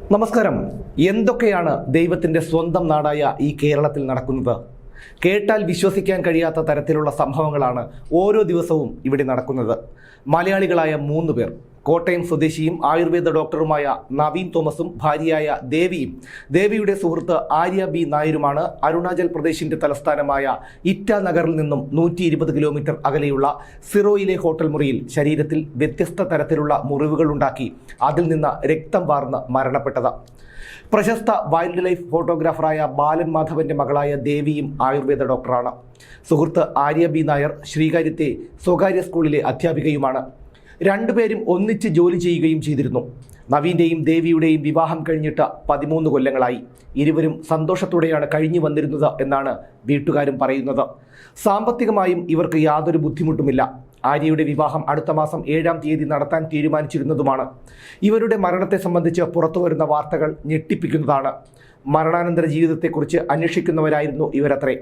നമസ്കാരം. എന്തൊക്കെയാണ് ദൈവത്തിന്റെ സ്വന്തം നാടായ ഈ കേരളത്തിൽ നടക്കുന്നത്? കേട്ടാൽ വിശ്വസിക്കാൻ കഴിയാത്ത തരത്തിലുള്ള സംഭവങ്ങളാണ് ഓരോ ദിവസവും ഇവിടെ നടക്കുന്നത്. മലയാളികളായ മൂന്ന് പേർ. കോട്ടയം സ്വദേശിയും ആയുർവേദ ഡോക്ടറുമായ നവീൻ തോമസും ഭാര്യയായ ദേവിയും. ദേവിയുടെ സുഹൃത്ത് ആര്യ ബി നായരുമാണ് അരുണാചൽ പ്രദേശിന്റെ തലസ്ഥാനമായ ഇറ്റ നഗറിൽ നിന്നും നൂറ്റി ഇരുപത് കിലോമീറ്റർ അകലെയുള്ള സിറോയിലെ ഹോട്ടൽ മുറിയിൽ ശരീരത്തിൽ വ്യത്യസ്ത തരത്തിലുള്ള മുറിവുകളുണ്ടാക്കി അതിൽ നിന്ന് രക്തം വാർന്ന് മരണപ്പെട്ടത്. പ്രശസ്ത വൈൽഡ് ലൈഫ് ഫോട്ടോഗ്രാഫറായ ബാലൻ മാധവന്റെ മകളായ ദേവിയും ആയുർവേദ ഡോക്ടറാണ്. സുഹൃത്ത് ആര്യ ബി നായർ ശ്രീകാര്യത്തെ സ്വകാര്യ സ്കൂളിലെ അധ്യാപികയുമാണ്. രണ്ടുപേരും ഒന്നിച്ച് ജോലി ചെയ്യുകയും ചെയ്തിരുന്നു. നവീന്റെയും ദേവിയുടെയും വിവാഹം കഴിഞ്ഞിട്ട് പതിമൂന്ന് കൊല്ലങ്ങളായി. ഇരുവരും സന്തോഷത്തോടെയാണ് കഴിഞ്ഞു വന്നിരുന്നത് എന്നാണ് വീട്ടുകാരും പറയുന്നത്. സാമ്പത്തികമായും ഇവർക്ക് യാതൊരു ബുദ്ധിമുട്ടുമില്ല. ആര്യയുടെ വിവാഹം അടുത്ത മാസം ഏഴാം തീയതി നടത്താൻ തീരുമാനിച്ചിരുന്നതുമാണ്. ഇവരുടെ മരണത്തെ സംബന്ധിച്ച് പുറത്തുവരുന്ന വാർത്തകൾ ഞെട്ടിപ്പിക്കുന്നതാണ്. മരണാനന്തര ജീവിതത്തെക്കുറിച്ച് അന്വേഷിക്കുന്നവരായിരുന്നു ഇവരത്രേ.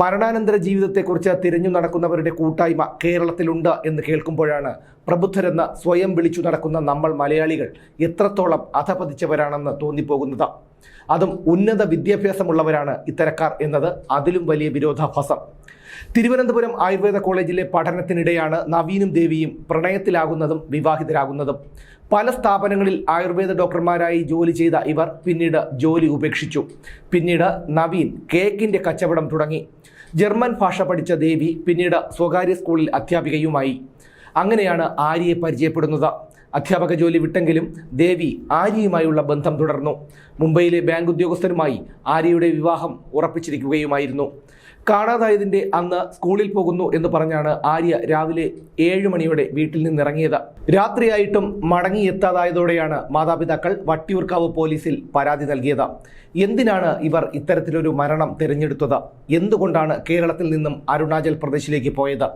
മരണാനന്തര ജീവിതത്തെക്കുറിച്ച് തിരഞ്ഞു നടക്കുന്നവരുടെ കൂട്ടായ്മ കേരളത്തിലുണ്ട് എന്ന് കേൾക്കുമ്പോഴാണ് പ്രബുദ്ധരെന്ന് സ്വയം വിളിച്ചു നടക്കുന്ന നമ്മൾ മലയാളികൾ എത്രത്തോളം അധപതിച്ചവരാണെന്ന് തോന്നിപ്പോകുന്നത്. അതും ഉന്നത വിദ്യാഭ്യാസമുള്ളവരാണ് ഇത്തരക്കാർ എന്നത് അതിലും വലിയ വിരോധാഭാസം. തിരുവനന്തപുരം ആയുർവേദ കോളേജിലെ പഠനത്തിനിടെയാണ് നവീനും ദേവിയും പ്രണയത്തിലാകുന്നതും വിവാഹിതരാകുന്നതും. പല സ്ഥാപനങ്ങളിൽ ആയുർവേദ ഡോക്ടർമാരായി ജോലി ചെയ്ത ഇവർ പിന്നീട് ജോലി ഉപേക്ഷിച്ചു. പിന്നീട് നവീൻ കേക്കിന്റെ കച്ചവടം തുടങ്ങി. ജർമ്മൻ ഭാഷ പഠിച്ച ദേവി പിന്നീട് സ്വകാര്യ സ്കൂളിൽ അധ്യാപികയുമായി. അങ്ങനെയാണ് ആര്യയെ പരിചയപ്പെടുന്നത്. അധ്യാപക ജോലി വിട്ടെങ്കിലും ദേവി ആര്യയുമായുള്ള ബന്ധം തുടർന്നു. മുംബൈയിലെ ബാങ്ക് ഉദ്യോഗസ്ഥരുമായി ആര്യയുടെ വിവാഹം ഉറപ്പിച്ചിരിക്കുകയുമായിരുന്നു. കാണാതായതിന്റെ അന്ന് സ്കൂളിൽ പോകുന്നു എന്ന് പറഞ്ഞാണ് ആര്യ രാവിലെ ഏഴ് മണിയോടെ വീട്ടിൽ നിന്നിറങ്ങിയത്. രാത്രിയായിട്ടും മടങ്ങിയെത്താതായതോടെയാണ് മാതാപിതാക്കൾ വട്ടിയൂർക്കാവ് പോലീസിൽ പരാതി നൽകിയത്. എന്തിനാണ് ഇവർ ഇത്തരത്തിലൊരു മരണം തിരഞ്ഞെടുത്തത്? എന്തുകൊണ്ടാണ് കേരളത്തിൽ നിന്നും അരുണാചൽ പ്രദേശിലേക്ക് പോയത്?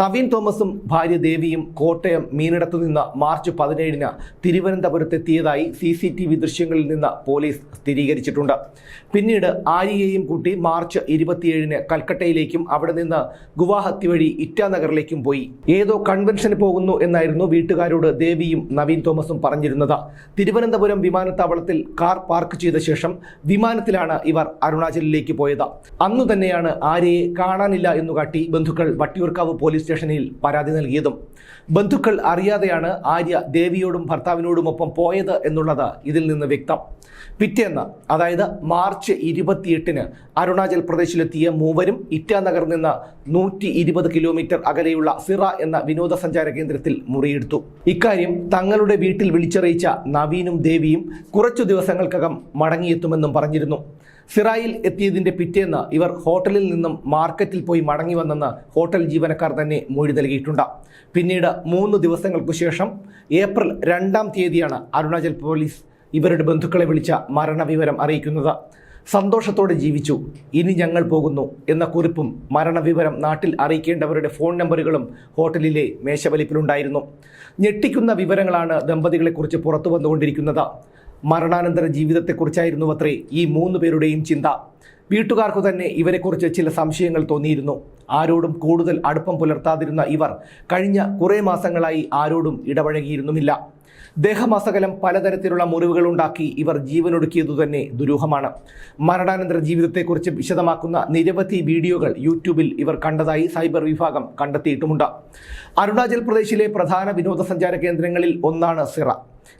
നവീൻ തോമസും ഭാര്യ ദേവിയും കോട്ടയം മീനിടത്തു നിന്ന് മാർച്ച് പതിനേഴിന് തിരുവനന്തപുരത്തെത്തിയതായി സി സി ടി വി ദൃശ്യങ്ങളിൽ നിന്ന് പോലീസ് സ്ഥിരീകരിച്ചിട്ടുണ്ട്. പിന്നീട് ആര്യയെയും കൂട്ടി മാർച്ച് ഇരുപത്തിയേഴിന് കൽക്കട്ടയിലേക്കും അവിടെ നിന്ന് ഗുവാഹത്തി വഴി ഇറ്റാനഗറിലേക്കും പോയി. ഏതോ കൺവെൻഷന് പോകുന്നു എന്നായിരുന്നു വീട്ടുകാരോട് ദേവിയും നവീൻ തോമസും പറഞ്ഞിരുന്നത്. തിരുവനന്തപുരം വിമാനത്താവളത്തിൽ കാർ പാർക്ക് ചെയ്ത ശേഷം വിമാനത്തിലാണ് ഇവർ അരുണാചലിലേക്ക് പോയത്. അന്നു തന്നെയാണ് ആരെയെ കാണാനില്ല എന്നു കാട്ടി ബന്ധുക്കൾ വട്ടിയൂർക്കാവ് പോലീസ് സ്റ്റേഷനിൽ പരാതി നൽകിയതും. ബന്ധുക്കൾ അറിയാതെയാണ് ആര്യ ദേവിയോടും ഭർത്താവിനോടുമൊപ്പം പോയത് എന്നുള്ളത് ഇതിൽ നിന്ന് വ്യക്തം. പിറ്റേന്ന് അതായത് മാർച്ച് ഇരുപത്തിയെട്ടിന് അരുണാചൽ പ്രദേശിലെത്തിയ മൂവരും ഇറ്റാനഗറിൽ നിന്ന് നൂറ്റി കിലോമീറ്റർ അകലെയുള്ള സിറ എന്ന വിനോദസഞ്ചാര കേന്ദ്രത്തിൽ മുറിയെടുത്തു. ഇക്കാര്യം തങ്ങളുടെ വീട്ടിൽ വിളിച്ചറിയിച്ച നവീനും ദേവിയും കുറച്ചു ദിവസങ്ങൾക്കകം മടങ്ങിയെത്തുമെന്നും പറഞ്ഞിരുന്നു. സിറായിൽ എത്തിയതിന്റെ പിറ്റേന്ന് ഇവർ ഹോട്ടലിൽ നിന്നും മാർക്കറ്റിൽ പോയി മടങ്ങി വന്നെന്ന് ഹോട്ടൽ ജീവനക്കാർ തന്നെ മൊഴി നൽകിയിട്ടുണ്ട്. പിന്നീട് മൂന്ന് ദിവസങ്ങൾക്കു ശേഷം ഏപ്രിൽ രണ്ടാം തീയതിയാണ് അരുണാചൽ പോലീസ് ഇവരുടെ ബന്ധുക്കളെ വിളിച്ച മരണവിവരം അറിയിക്കുന്നത്. സന്തോഷത്തോടെ ജീവിച്ചു. ഇനി ഞങ്ങൾ പോകുന്നു എന്ന കുറിപ്പും മരണവിവരം നാട്ടിൽ അറിയിക്കേണ്ടവരുടെ ഫോൺ നമ്പറുകളും ഹോട്ടലിലെ മേശവലിപ്പിലുണ്ടായിരുന്നു. ഞെട്ടിക്കുന്ന വിവരങ്ങളാണ് ദമ്പതികളെക്കുറിച്ച് പുറത്തു വന്നുകൊണ്ടിരിക്കുന്നത്. മരണാനന്തര ജീവിതത്തെക്കുറിച്ചായിരുന്നു അത്രേ ഈ മൂന്ന് പേരുടെയും ചിന്ത. വീട്ടുകാർക്കു തന്നെ ഇവരെക്കുറിച്ച് ചില സംശയങ്ങൾ തോന്നിയിരുന്നു. ആരോടും കൂടുതൽ അടുപ്പം പുലർത്താതിരുന്ന ഇവർ കഴിഞ്ഞ കുറേ മാസങ്ങളായി ആരോടും ഇടപഴകിയിരുന്നുമില്ല. ദേഹമാസകലം പലതരത്തിലുള്ള മുറിവുകൾ ഉണ്ടാക്കി ഇവർ ജീവനൊടുക്കിയതു തന്നെ ദുരൂഹമാണ്. മരണാനന്തര ജീവിതത്തെക്കുറിച്ച് വിശദമാക്കുന്ന നിരവധി വീഡിയോകൾ യൂട്യൂബിൽ ഇവർ കണ്ടതായി സൈബർ വിഭാഗം കണ്ടെത്തിയിട്ടുമുണ്ട്. അരുണാചൽ പ്രദേശിലെ പ്രധാന വിനോദസഞ്ചാര കേന്ദ്രങ്ങളിൽ ഒന്നാണ് സിറ.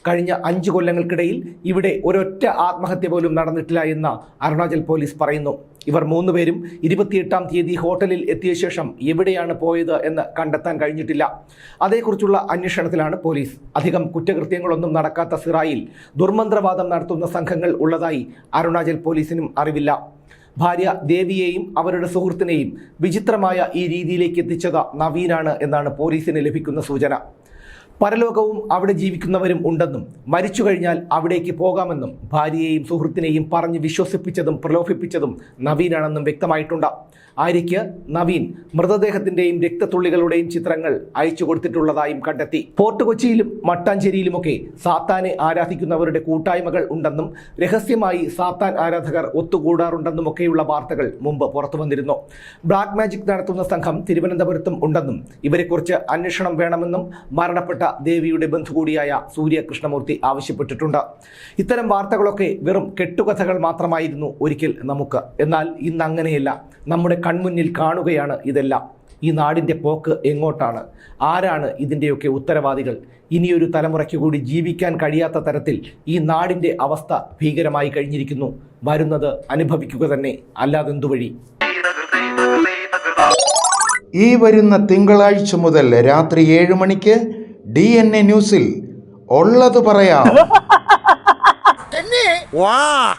കഴിഞ്ഞ അഞ്ച് കൊല്ലങ്ങൾക്കിടയിൽ ഇവിടെ ഒരൊറ്റ ആത്മഹത്യ പോലും നടന്നിട്ടില്ല എന്ന് അരുണാചൽ പോലീസ് പറയുന്നു. ഇവർ മൂന്നുപേരും ഇരുപത്തിയെട്ടാം തീയതി ഹോട്ടലിൽ എത്തിയ ശേഷം എവിടെയാണ് പോയത് എന്ന് കണ്ടെത്താൻ കഴിഞ്ഞിട്ടില്ല. അതേക്കുറിച്ചുള്ള അന്വേഷണത്തിലാണ് പോലീസ്. അധികം കുറ്റകൃത്യങ്ങളൊന്നും നടക്കാത്ത സിറായിൽ ദുർമന്ത്രവാദം നടത്തുന്ന സംഘങ്ങൾ ഉള്ളതായി അരുണാചൽ പോലീസിനും അറിവില്ല. ഭാര്യ ദേവിയെയും അവരുടെ സുഹൃത്തിനെയും വിചിത്രമായ ഈ രീതിയിലേക്ക് എത്തിച്ചത് നവീനാണ് എന്നാണ് പോലീസിന് ലഭിക്കുന്ന സൂചന. പരലോകവും അവിടെ ജീവിക്കുന്നവരും ഉണ്ടെന്നും മരിച്ചു കഴിഞ്ഞാൽ അവിടേക്ക് പോകാമെന്നും ഭാര്യയെയും സുഹൃത്തിനെയും പറഞ്ഞ് വിശ്വസിപ്പിച്ചതും പ്രലോഭിപ്പിച്ചതും നവീനാണെന്നും വ്യക്തമായിട്ടുണ്ട്. ആര്യയ്ക്ക് നവീൻ മൃതദേഹത്തിന്റെയും രക്തത്തുള്ളികളുടെയും ചിത്രങ്ങൾ അയച്ചു കൊടുത്തിട്ടുള്ളതായും കണ്ടെത്തി. പോർട്ട് കൊച്ചിയിലും മട്ടാഞ്ചേരിയിലുമൊക്കെ സാത്താനെ ആരാധിക്കുന്നവരുടെ കൂട്ടായ്മകൾ ഉണ്ടെന്നും രഹസ്യമായി സാത്താൻ ആരാധകർ ഒത്തുകൂടാറുണ്ടെന്നുമൊക്കെയുള്ള വാർത്തകൾ മുമ്പ് പുറത്തു വന്നിരുന്നു. ബ്ലാക്ക് മാജിക് നടത്തുന്ന സംഘം തിരുവനന്തപുരത്തും ഉണ്ടെന്നും ഇവരെക്കുറിച്ച് അന്വേഷണം വേണമെന്നും മരണപ്പെട്ട ദേവിയുടെ ബന്ധു കൂടിയായ സൂര്യ കൃഷ്ണമൂർത്തി ആവശ്യപ്പെട്ടിട്ടുണ്ട്. ഇത്തരം വാർത്തകളൊക്കെ വെറും കെട്ടുകഥകൾ മാത്രമായിരുന്നു ഒരിക്കൽ നമുക്ക്. എന്നാൽ ഇന്ന് അങ്ങനെയല്ല നമ്മുടെ കൺമുന്നിൽ കാണുകയാണ് ഇതെല്ലാം. ഈ നാടിന്റെ പോക്ക് എങ്ങോട്ടാണ്? ആരാണ് ഇതിന്റെയൊക്കെ ഉത്തരവാദികൾ? ഇനിയൊരു തലമുറയ്ക്ക് കൂടി ജീവിക്കാൻ കഴിയാത്ത തരത്തിൽ ഈ നാടിന്റെ അവസ്ഥ ഭീകരമായി കഴിഞ്ഞിരിക്കുന്നു. വരുന്നത് അനുഭവിക്കുക തന്നെ അല്ലാതെന്തുവഴി? ഈ വരുന്ന തിങ്കളാഴ്ച മുതൽ രാത്രി ഏഴ് മണിക്ക് ഡി എൻ എ ന്യൂസിൽ ഉള്ളത് പറയാം. വാ.